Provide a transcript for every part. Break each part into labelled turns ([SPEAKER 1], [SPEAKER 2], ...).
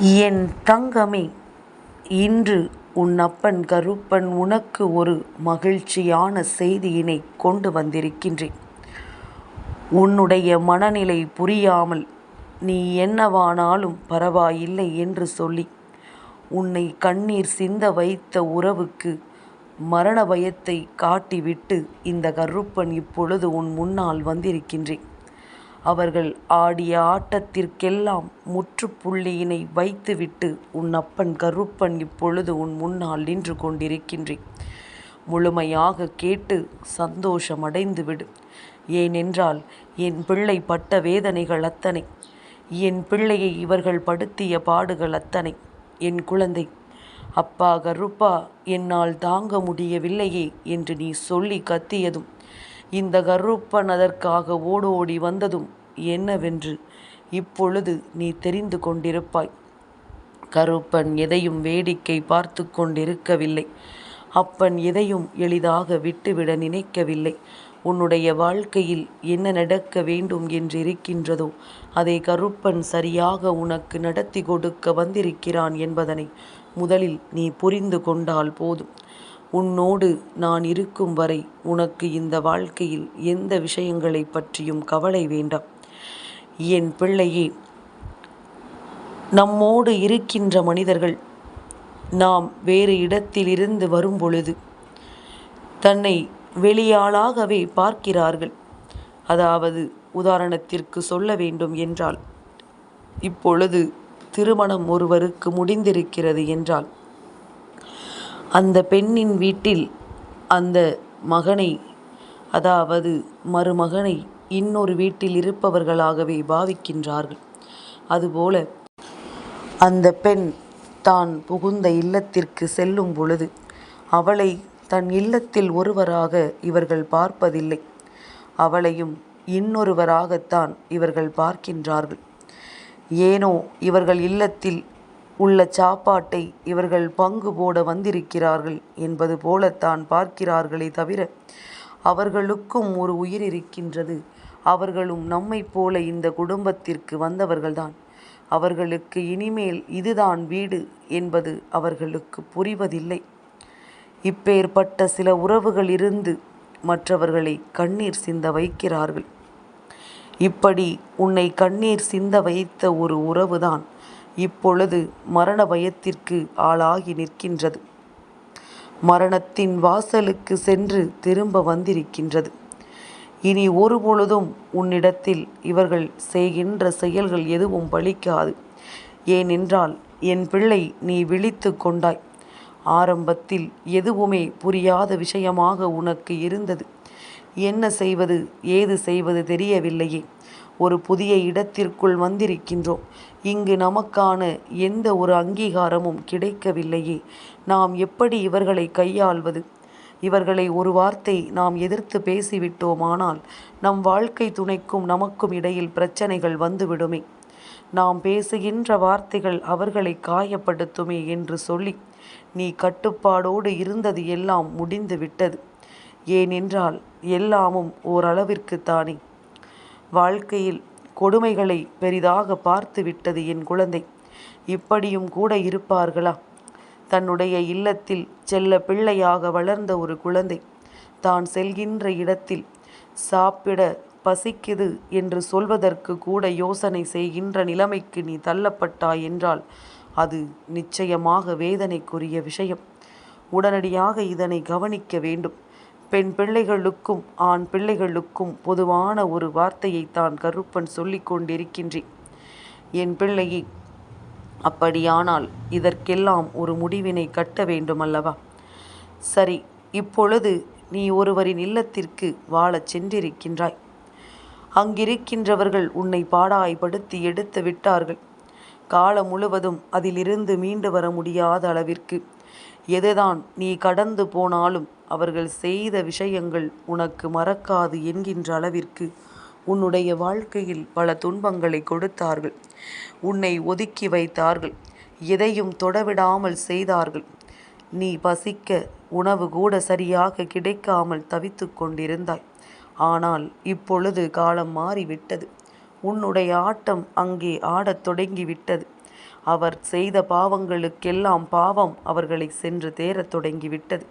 [SPEAKER 1] என் தங்கமே இன்று உன் அப்பன் கருப்பன் உனக்கு ஒரு மகிழ்ச்சியான செய்தியினை கொண்டு வந்திருக்கின்றேன். உன்னுடைய மனநிலை புரியாமல் நீ என்னவானாலும் பரவாயில்லை என்று சொல்லி உன்னை கண்ணீர் சிந்த வைத்த உறவுக்கு மரண பயத்தை காட்டிவிட்டு இந்த கருப்பன் இப்பொழுது உன் முன்னால் வந்திருக்கின்றேன். அவர்கள் ஆடிய ஆட்டத்திற்கெல்லாம் முற்றுப்புள்ளியினை வைத்துவிட்டு உன் அப்பன் கருப்பன் இப்பொழுது உன் முன்னால் நின்று கொண்டிருக்கின்றேன். முழுமையாக கேட்டு சந்தோஷமடைந்து விடு ஏனென்றால் என் பிள்ளை பட்ட வேதனைகள் அத்தனை. என் பிள்ளையை இவர்கள் படுத்திய பாடுகள் அத்தனை. என் குழந்தை அப்பா கருப்பா என்னால் தாங்க முடியவில்லையே என்று நீ சொல்லி கத்தியதும் இந்த கருப்பன் அதற்காக ஓடோடி வந்ததும் என்னவென்று இப்பொழுது நீ தெரிந்து கொண்டிருப்பாய். கருப்பன் எதையும் வேடிக்கை பார்த்து கொண்டிருக்கவில்லை. அப்பன் எதையும் எளிதாக விட்டுவிட நினைக்கவில்லை. உன்னுடைய வாழ்க்கையில் என்ன நடக்க வேண்டும் என்று இருக்கின்றதோ அதை கருப்பன் சரியாக உனக்கு நடத்தி கொடுக்க வந்திருக்கிறான் என்பதனை முதலில் நீ புரிந்து கொண்டால் போதும். உன்னோடு நான் இருக்கும் வரை உனக்கு இந்த வாழ்க்கையில் எந்த விஷயங்களை பற்றியும் கவலை வேண்டாம். என் பிள்ளையே நம்மோடு இருக்கின்ற மனிதர்கள் நாம் வேறு இடத்திலிருந்து வரும் பொழுது தன்னை வெளியாளாகவே பார்க்கிறார்கள். அதாவது உதாரணத்திற்கு சொல்ல வேண்டும் என்றால் இப்பொழுது திருமணம் ஒருவருக்கு முடிந்திருக்கிறது என்றால் அந்த பெண்ணின் வீட்டில் அந்த மகனை அதாவது மருமகனை இன்னொரு வீட்டில் இருப்பவர்களாகவே பாவிக்கின்றார்கள். அதுபோல அந்த பெண் தான் புகுந்த இல்லத்திற்கு செல்லும் பொழுது அவளை தன் இல்லத்தில் ஒருவராக இவர்கள் பார்ப்பதில்லை. அவளையும் இன்னொருவராகத்தான் இவர்கள் பார்க்கின்றார்கள். ஏனோ இவர்கள் இல்லத்தில் உள்ள சாப்பாட்டை இவர்கள் பங்கு போட வந்திருக்கிறார்கள் என்பது போலத்தான் பார்க்கிறார்களே தவிர அவர்களுக்கும் ஒரு உயிர் இருக்கின்றது. அவர்களும் நம்மைப் போல இந்த குடும்பத்திற்கு வந்தவர்கள்தான். அவர்களுக்கு இனிமேல் இதுதான் வீடு என்பது அவர்களுக்கு புரிவதில்லை. இப்பேற்பட்ட சில உறவுகள் இருந்து மற்றவர்களை கண்ணீர் சிந்த வைக்கிறார்கள். இப்படி உன்னை கண்ணீர் சிந்த வைத்த ஒரு உறவுதான் இப்பொழுது மரண பயத்திற்கு ஆளாகி நிற்கின்றது. மரணத்தின் வாசலுக்கு சென்று திரும்ப வந்திருக்கின்றது. இனி ஒரு பொழுதும் உன்னிடத்தில் இவர்கள் செய்கின்ற செயல்கள் எதுவும் பலிக்காது. ஏனென்றால் என் பிள்ளை நீ விழித்து கொண்டாய். ஆரம்பத்தில் எதுவுமே புரியாத விஷயமாக உனக்கு இருந்தது. என்ன செய்வது ஏது செய்வது தெரியவில்லையே. ஒரு புதிய இடத்திற்குள் வந்திருக்கின்றோம். இங்கு நமக்கான எந்த ஒரு அங்கீகாரமும் கிடைக்கவில்லையே. நாம் எப்படி இவர்களை கையாள்வது? இவர்களை ஒரு வார்த்தை நாம் எதிர்த்து பேசிவிட்டோமானால் நம் வாழ்க்கை துணைக்கும் நமக்கும் இடையில் பிரச்சனைகள் வந்துவிடுமே. நாம் பேசுகின்ற வார்த்தைகள் அவர்களை காயப்படுத்துமே என்று சொல்லி நீ கட்டுப்பாடோடு இருந்தது எல்லாம் முடிந்து விட்டது. ஏனென்றால் எல்லாமும் ஓரளவிற்குத்தானே வாழ்க்கையில் கொடுமைகளை பெரிதாக பார்த்து விட்டது என் குழந்தை. இப்படியும் கூட இருப்பார்களா? தன்னுடைய இல்லத்தில் செல்ல பிள்ளையாக வளர்ந்த ஒரு குழந்தை. தான் செல்கின்ற இடத்தில் சாப்பிட பசிக்குது என்று சொல்வதற்கு கூட யோசனை செய்கின்ற நிலைமைக்கு நீ தள்ளப்பட்டாய் என்றால் அது நிச்சயமாக வேதனைக்குரிய விஷயம். உடனடியாக இதனை கவனிக்க வேண்டும். பெண் பிள்ளைகளுக்கும் ஆண் பிள்ளைகளுக்கும் பொதுவான ஒரு வார்த்தையை தான் கருப்பன் சொல்லிக் கொண்டிருக்கின்றேன். என் பிள்ளையை அப்படியானால் இதற்கெல்லாம் ஒரு முடிவினை கட்ட வேண்டுமல்லவா? சரி இப்பொழுது நீ ஒருவரின் இல்லத்திற்கு வாழச் சென்றிருக்கின்றாய். அங்கிருக்கின்றவர்கள் உன்னை பாடாய்படுத்தி எடுத்து விட்டார்கள். காலம் முழுவதும் அதிலிருந்து மீண்டு வர முடியாத அளவிற்கு எதுதான் நீ கடந்து போனாலும் அவர்கள் செய்த விஷயங்கள் உனக்கு மறக்காது என்கின்ற அளவிற்கு உன்னுடைய வாழ்க்கையில் பல துன்பங்களை கொடுத்தார்கள். உன்னை ஒதுக்கி வைத்தார்கள். எதையும் தொடவிடாமல் செய்தார்கள். நீ பசிக்க உணவு கூட சரியாக கிடைக்காமல் தவித்து கொண்டிருந்தாய். ஆனால் இப்பொழுது காலம் மாறிவிட்டது. உன்னுடைய ஆட்டம் அங்கே ஆடத் தொடங்கிவிட்டது. அவர் செய்த பாவங்களுக்கெல்லாம் பாவம் அவர்களை சென்று தேரத் தொடங்கிவிட்டது.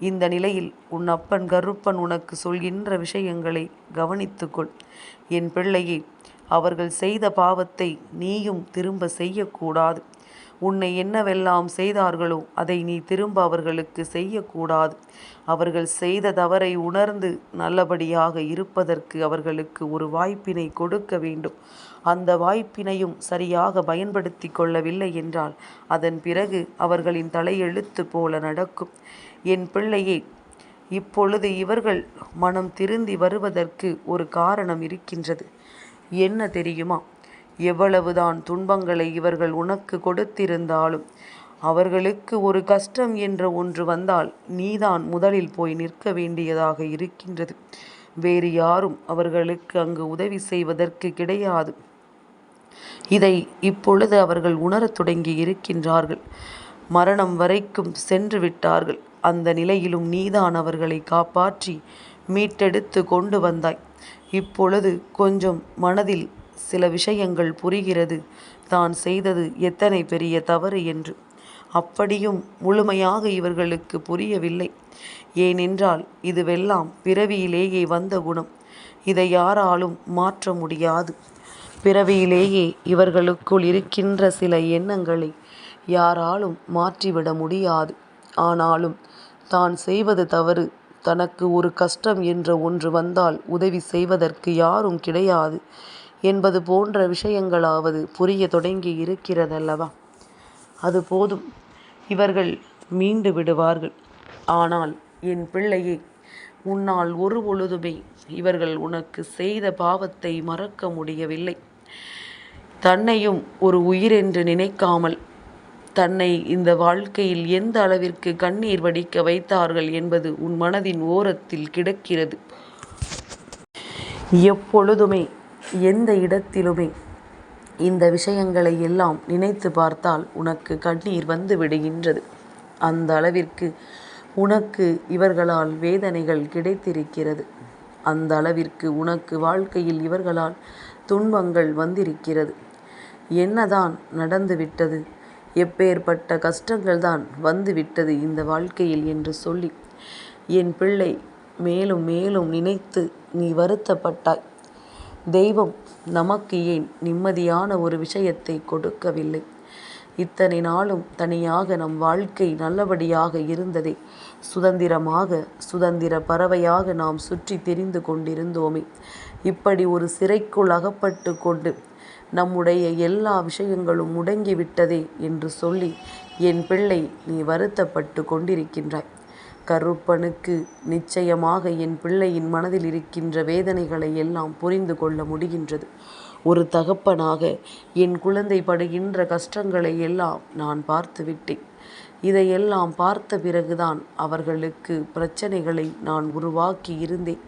[SPEAKER 1] இந்த நிலையில் உன் அப்பன் கருப்பன் உனக்கு சொல்கின்ற விஷயங்களை கவனித்துக்கொள். என் பிள்ளையை அவர்கள் செய்த பாவத்தை நீயும் திரும்ப செய்யக்கூடாது. உன்னை என்னவெல்லாம் செய்தார்களோ அதை நீ திரும்ப அவர்களுக்கு செய்யக்கூடாது. அவர்கள் செய்த தவறை உணர்ந்து நல்லபடியாக இருப்பதற்கு அவர்களுக்கு ஒரு வாய்ப்பினை கொடுக்க வேண்டும். அந்த வாய்ப்பினையும் சரியாக பயன்படுத்தி கொள்ளவில்லை என்றால் அதன் பிறகு அவர்களின் தலையெழுத்து போல நடக்கும். என் பிள்ளையே இப்பொழுது இவர்கள் மனம் திருந்தி வருவதற்கு ஒரு காரணம் இருக்கின்றது. என்ன தெரியுமா? எவ்வளவுதான் துன்பங்களை இவர்கள் உனக்கு கொடுத்திருந்தாலும் அவர்களுக்கு ஒரு கஷ்டம் என்ற ஒன்று வந்தால் நீதான் முதலில் போய் நிற்க வேண்டியதாக இருக்கின்றது. வேறு யாரும் அவர்களுக்கு அங்கு உதவி செய்வதற்கு கிடையாது. இதை இப்பொழுது அவர்கள் உணரத் தொடங்கி இருக்கின்றார்கள். மரணம் வரைக்கும் சென்று விட்டார்கள். அந்த நிலையிலும் நீதான் அவர்களை காப்பாற்றி மீட்டெடுத்து கொண்டு வந்தாய். இப்பொழுது கொஞ்சம் மனதில் சில விஷயங்கள் புரிகிறது. தான் செய்தது எத்தனை பெரிய தவறு என்று. அப்படியும் முழுமையாக இவர்களுக்கு புரியவில்லை. ஏனென்றால் இதுவெல்லாம் பிறவியிலேயே வந்த குணம். இதை யாராலும் மாற்ற முடியாது. பிறவியிலேயே இவர்களுக்குள் இருக்கின்ற சில எண்ணங்களை யாராலும் மாற்றிவிட முடியாது. ஆனாலும் தான் செய்வது தவறு. தனக்கு ஒரு கஷ்டம் என்ற ஒன்று வந்தால் உதவி செய்வதற்கு யாரும் கிடையாது என்பது போன்ற விஷயங்களாவது புரிய தொடங்கி இருக்கிறதல்லவா? அது போதும். இவர்கள் மீண்டு விடுவார்கள். ஆனால் என் பிள்ளையே உன்னால் ஒரு பொழுதுமே இவர்கள் உனக்கு செய்த பாவத்தை மறக்க முடியவில்லை. தன்னையும் ஒரு உயிர் என்று நினைக்காமல் தன்னை இந்த வாழ்க்கையில் எந்த அளவிற்கு கண்ணீர் வடிக்க வைத்தார்கள் என்பது உன் மனதின் ஓரத்தில் கிடக்கிறது. எப்பொழுதுமே எந்த இடத்திலுமே இந்த விஷயங்களை எல்லாம் நினைத்து பார்த்தால் உனக்கு கண்ணீர் வந்து விடுகின்றது. அந்த அளவிற்கு உனக்கு இவர்களால் வேதனைகள் கிடைத்திருக்கிறது. அந்த அளவிற்கு உனக்கு வாழ்க்கையில் இவர்களால் துன்பங்கள் வந்திருக்கிறது. என்னதான் நடந்துவிட்டது? எப்பேற்பட்ட கஷ்டங்கள் தான் வந்துவிட்டது இந்த வாழ்க்கையில் என்று சொல்லி என் பிள்ளை மேலும் மேலும் நினைத்து நீ வருத்தப்பட்டாய். தெய்வம் நமக்கு ஏன் நிம்மதியான ஒரு விஷயத்தை கொடுக்கவில்லை? இத்தனை நாளும் தனியாக நம் வாழ்க்கை நல்லபடியாக இருந்ததே. சுதந்திரமாக சுதந்திர பறவையாக நாம் சுற்றி தெரிந்து கொண்டிருந்தோமே. இப்படி ஒரு சிறைக்குள் அகப்பட்டு கொண்டு நம்முடைய எல்லா விஷயங்களும் முடங்கிவிட்டதே என்று சொல்லி என் பிள்ளை நீ வருத்தப்பட்டு கொண்டிருக்கின்றாய். கருப்பனுக்கு நிச்சயமாக என் பிள்ளையின் மனதில் இருக்கின்ற வேதனைகளை எல்லாம் புரிந்து கொள்ள முடிகின்றது. ஒரு தகப்பனாக என் குழந்தை படுகின்ற கஷ்டங்களை எல்லாம் நான் பார்த்து விட்டேன். இதையெல்லாம் பார்த்த பிறகுதான் அவர்களுக்கு பிரச்சனைகளை நான் உருவாக்கி இருந்தேன்.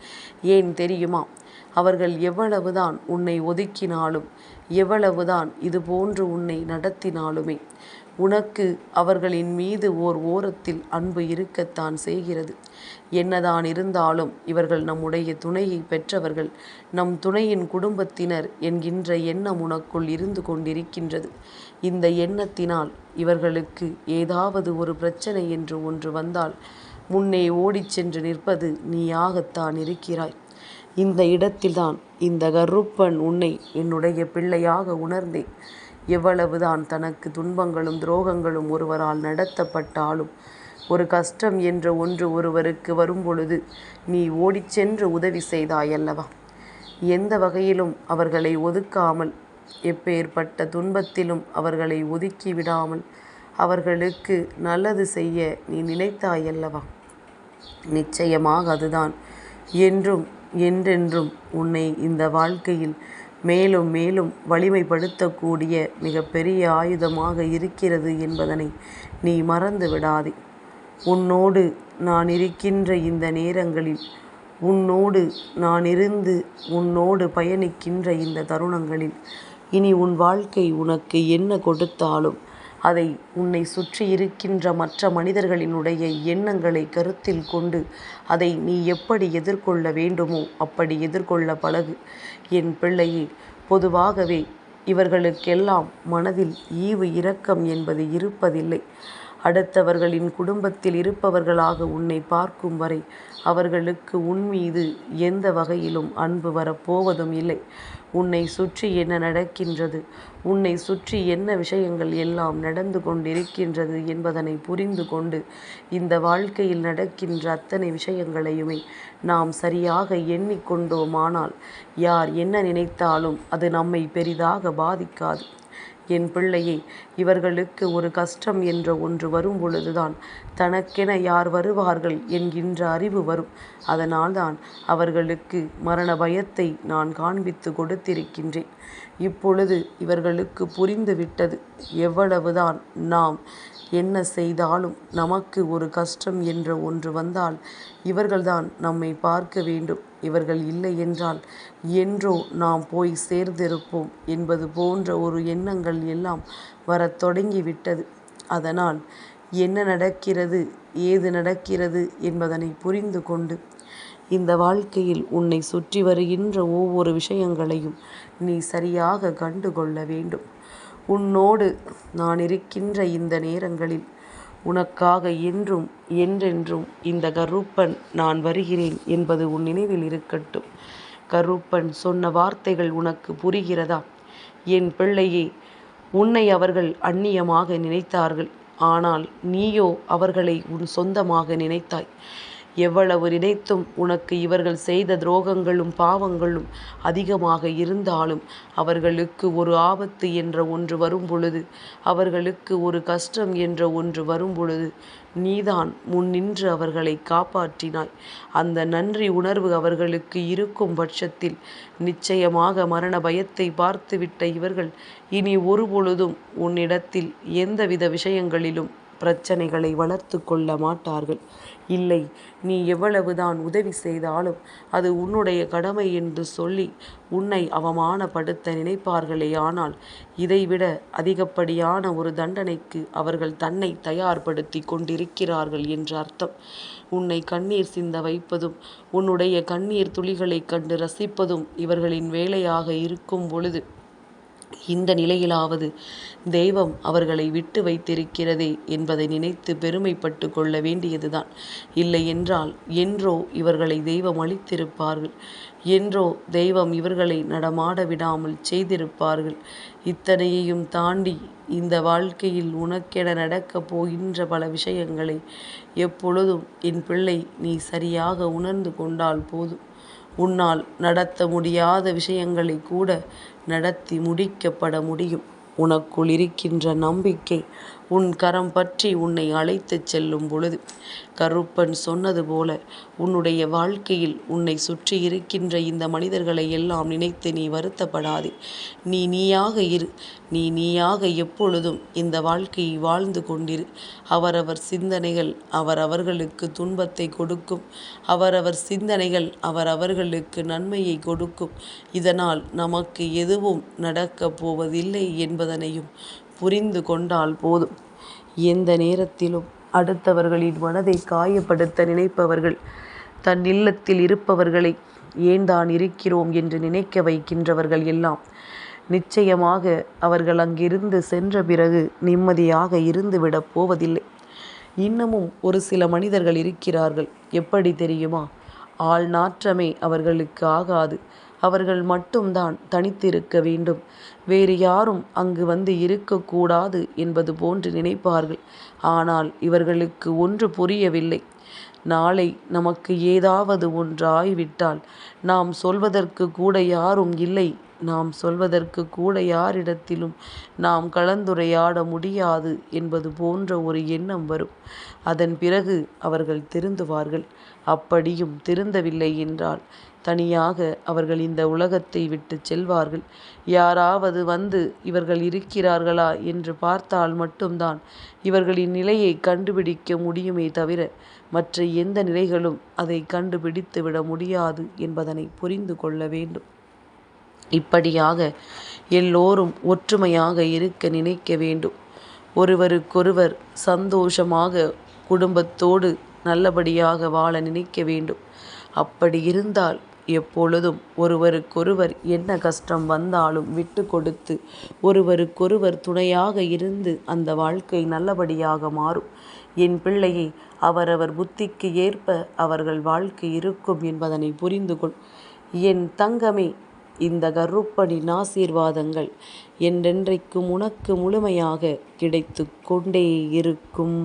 [SPEAKER 1] ஏன் தெரியுமா? அவர்கள் எவ்வளவுதான் உன்னை ஒதுக்கினாலும் எவ்வளவுதான் இதுபோன்று உன்னை நடத்தினாலுமே உனக்கு அவர்களின் மீது ஓர் ஓரத்தில் அன்பு இருக்கத்தான் செய்கிறது. என்னதான் இருந்தாலும் இவர்கள் நம்முடைய துணையை பெற்றவர்கள் நம் துணையின் குடும்பத்தினர் என்கின்ற எண்ணம் உனக்குள் இருந்து கொண்டிருக்கின்றது. இந்த எண்ணத்தினால் இவர்களுக்கு ஏதாவது ஒரு பிரச்சனை என்று ஒன்று வந்தால் முன்னே ஓடிச் சென்று நிற்பது நீயாகத்தான் இருக்கிறாய். இந்த இடத்தில்தான் இந்த கருப்பன் உன்னை என்னுடைய பிள்ளையாக உணர்ந்தேன். எவ்வளவுதான் தனக்கு துன்பங்களும் துரோகங்களும் ஒருவரால் நடத்தப்பட்டாலும் ஒரு கஷ்டம் என்ற ஒன்று ஒருவருக்கு வரும்பொழுது நீ ஓடிச் சென்று உதவி செய்தாயல்லவா? எந்த வகையிலும் அவர்களை ஒதுக்காமல் எப்பேற்பட்ட துன்பத்திலும் அவர்களை ஒதுக்கி விடாமல் அவர்களுக்கு நல்லது செய்ய நீ நினைத்தாயல்லவா? நிச்சயமாக அதுதான் என்றும் என்றென்றும் உன்னை இந்த வாழ்க்கையில் மேலும் மேலும் வலிமைப்படுத்தக்கூடிய மிகப்பெரிய ஆயுதமாக இருக்கிறது என்பதனை நீ மறந்து விடாதே. உன்னோடு நான் இருக்கின்ற இந்த நேரங்களில் உன்னோடு நான் இருந்து உன்னோடு பயணிக்கின்ற இந்த தருணங்களில் இனி உன் வாழ்க்கை உனக்கு என்ன கொடுத்தாலும் அதை உன்னை சுற்றி இருக்கின்ற மற்ற மனிதர்களினுடைய எண்ணங்களை கருத்தில் கொண்டு அதை நீ எப்படி எதிர்கொள்ள வேண்டுமோ அப்படி எதிர்கொள்ள பழகு என் பிள்ளையே பொதுவாகவே இவர்களுக்கெல்லாம் மனதில் ஈவு இரக்கம் என்பது இருப்பதில்லை. அடுத்தவர்களின் குடும்பத்தில் இருப்பவர்களாக உன்னை பார்க்கும் வரை அவர்களுக்கு உன்மீது எந்த வகையிலும் அன்பு வரப்போவதும் இல்லை. உன்னை சுற்றி என்ன நடக்கின்றது உன்னை சுற்றி என்ன விஷயங்கள் எல்லாம் நடந்து கொண்டிருக்கின்றது என்பதனை புரிந்து கொண்டு இந்த வாழ்க்கையில் நடக்கின்ற அத்தனை விஷயங்களையுமே நாம் சரியாக எண்ணிக் கொண்டோமானால் யார் என்ன நினைத்தாலும் அது நம்மை பெரிதாக பாதிக்காது. என் பிள்ளையே இவர்களுக்கு ஒரு கஷ்டம் என்ற ஒன்று வரும் பொழுதுதான் தனக்கென யார் வருவார்கள் என்கின்ற அறிவு வரும். அதனால்தான் அவர்களுக்கு மரண பயத்தை நான் காண்பித்துக் கொடுத்திருக்கின்றேன். இப்பொழுது இவர்களுக்கு புரிந்துவிட்டது எவ்வளவுதான் நாம் என்ன செய்தாலும் நமக்கு ஒரு கஷ்டம் என்ற ஒன்று வந்தால் இவர்கள்தான் நம்மை பார்க்க வேண்டும். இவர்கள் இல்லை என்றால் என்றோ நாம் போய் சேர்ந்திருப்போம் என்பது போன்ற ஒரு எண்ணங்கள் எல்லாம் வரத் தொடங்கிவிட்டது அதனால் என்ன நடக்கிறது ஏது நடக்கிறது என்பதனை புரிந்து கொண்டு இந்த வாழ்க்கையில் உன்னை சுற்றி வருகின்ற ஒவ்வொரு விஷயங்களையும் நீ சரியாக கண்டு கொள்ள வேண்டும். உன்னோடு நான் இருக்கின்ற இந்த நேரங்களில் உனக்காக என்றும் என்றென்றும் இந்த கருப்பன் நான் வருகிறேன் என்பது உன் நினைவில் இருக்கட்டும். கருப்பன் சொன்ன வார்த்தைகள் உனக்கு புரிகிறதா? என் பிள்ளையே உன்னை அவர்கள் அந்நியமாக நினைத்தார்கள். ஆனால் நீயோ அவர்களை உன் சொந்தமாக நினைத்தாய். எவ்வளவு நினைத்தும் உனக்கு இவர்கள் செய்த துரோகங்களும் பாவங்களும் அதிகமாக இருந்தாலும் அவர்களுக்கு ஒரு ஆபத்து என்ற ஒன்று வரும்பொழுது அவர்களுக்கு ஒரு கஷ்டம் என்ற ஒன்று வரும்பொழுது நீதான் முன்னின்று அவர்களை காப்பாற்றினாய். அந்த நன்றி உணர்வு அவர்களுக்கு இருக்கும் பட்சத்தில் நிச்சயமாக மரண பயத்தை பார்த்துவிட்ட இவர்கள் இனி ஒருபொழுதும் உன்னிடத்தில் எந்தவித விஷயங்களிலும் பிரச்சனைகளை வளர்த்துக் கொள்ள மாட்டார்கள். இல்லை நீ எவ்வளவுதான் உதவி செய்தாலும் அது உன்னுடைய கடமை என்று சொல்லி உன்னை அவமானப்படுத்த நினைப்பார்களேயானால் இதைவிட அதிகப்படியான ஒரு தண்டனைக்கு அவர்கள் தன்னை தயார்படுத்திக் கொண்டிருக்கிறார்கள் என்று அர்த்தம். உன்னை கண்ணீர் சிந்த வைப்பதும் உன்னுடைய கண்ணீர் துளிகளைக் கண்டு ரசிப்பதும் இவர்களின் வேலையாக இருக்கும் பொழுது இந்த நிலையிலாவது தெய்வம் அவர்களை விட்டு வைத்திருக்கிறதே என்பதை நினைத்து பெருமைப்பட்டு கொள்ள வேண்டியதுதான். இல்லையென்றால் என்றோ இவர்களை தெய்வம் அளித்திருப்பார்கள் என்றோ தெய்வம் இவர்களை நடமாட விடாமல் செய்திருப்பார்கள். இத்தனையையும் தாண்டி இந்த வாழ்க்கையில் உனக்கென நடக்கப் போகின்ற பல விஷயங்களை எப்பொழுதும் என் பிள்ளை நீ சரியாக உணர்ந்து கொண்டால் போதும். உன்னால் நடத்த முடியாத விஷயங்களைக் கூட நடத்தி முடிக்கப்பட முடியும். உனக்குள் இருக்கின்ற நம்பிக்கை உன் கரம் பற்றி உன்னை அழைத்துச் செல்லும் பொழுது கருப்பன் சொன்னது போல உன்னுடைய வாழ்க்கையில் உன்னை சுற்றி இருக்கின்ற இந்த மனிதர்களை எல்லாம் நினைத்து நீ வருத்தப்படாதே. நீ நீயாக இரு. நீ நீயாக எப்பொழுதும் இந்த வாழ்க்கையை வாழ்ந்து கொண்டிரு. அவரவர் சிந்தனைகள் அவரவர்களுக்கு துன்பத்தை கொடுக்கும். அவரவர் சிந்தனைகள் அவரவர்களுக்கு நன்மையை கொடுக்கும். இதனால் நமக்கு எதுவும் நடக்கப் போவதில்லை என்பதனையும் புரிந்து கொண்டால் போதும். எந்த நேரத்திலும் அடுத்தவர்களின் மனதை காயப்படுத்த நினைப்பவர்கள் தன் இல்லத்தில் இருப்பவர்களை ஏன்தான் இருக்கிறோம் என்று நினைக்க வைக்கின்றவர்கள் எல்லாம் நிச்சயமாக அவர்கள் அங்கிருந்து சென்ற பிறகு நிம்மதியாக இருந்துவிடப் போவதில்லை. இன்னமும் ஒரு சில மனிதர்கள் இருக்கிறார்கள். எப்படி தெரியுமா? ஆள் நாற்றமே அவர்களுக்கு ஆகாது. அவர்கள் மட்டும்தான் தனித்திருக்க வேண்டும். வேறு யாரும் அங்கு வந்து இருக்கக்கூடாது என்பது போன்று நினைப்பார்கள். ஆனால் இவர்களுக்கு ஒன்று புரியவில்லை. நாளை நமக்கு ஏதாவது ஒன்று ஆய்விட்டால் நாம் சொல்வதற்கு கூட யாரும் இல்லை நாம் சொல்வதற்கு கூட யாரிடத்திலும் நாம் கலந்துரையாட முடியாது என்பது போன்ற ஒரு எண்ணம் வரும். அதன் பிறகு அவர்கள் திருந்துவார்கள். அப்படியும் திருந்தவில்லை என்றால் தனியாக அவர்கள் இந்த உலகத்தை விட்டுச் செல்வார்கள். யாராவது வந்து இவர்கள் இருக்கிறார்களா என்று பார்த்தால் மட்டும்தான் இவர்களின் நிலையை கண்டுபிடிக்க முடியுமே தவிர மற்ற எந்த நிலைகளும் அதை கண்டுபிடித்து விட முடியாது என்பதனை புரிந்து கொள்ள வேண்டும். இப்படியாக எல்லோரும் ஒற்றுமையாக இருக்க நினைக்க வேண்டும். ஒருவருக்கொருவர் சந்தோஷமாக குடும்பத்தோடு நல்லபடியாக வாழ நினைக்க வேண்டும். அப்படி இருந்தால் எப்பொழுதும் ஒருவருக்கொருவர் என்ன கஷ்டம் வந்தாலும் விட்டு கொடுத்து ஒருவருக்கொருவர் துணையாக இருந்து அந்த வாழ்க்கை நல்லபடியாக மாறும். என் பிள்ளையை அவரவர் புத்திக்கு ஏற்ப அவர்கள் வாழ்க்கை இருக்கும் என்பதனை புரிந்து கொள். என் தங்கமே இந்த கருப்பனின் ஆசீர்வாதங்கள் என்றென்றைக்கும் உனக்கு முழுமையாக கிடைத்து கொண்டே இருக்கும்.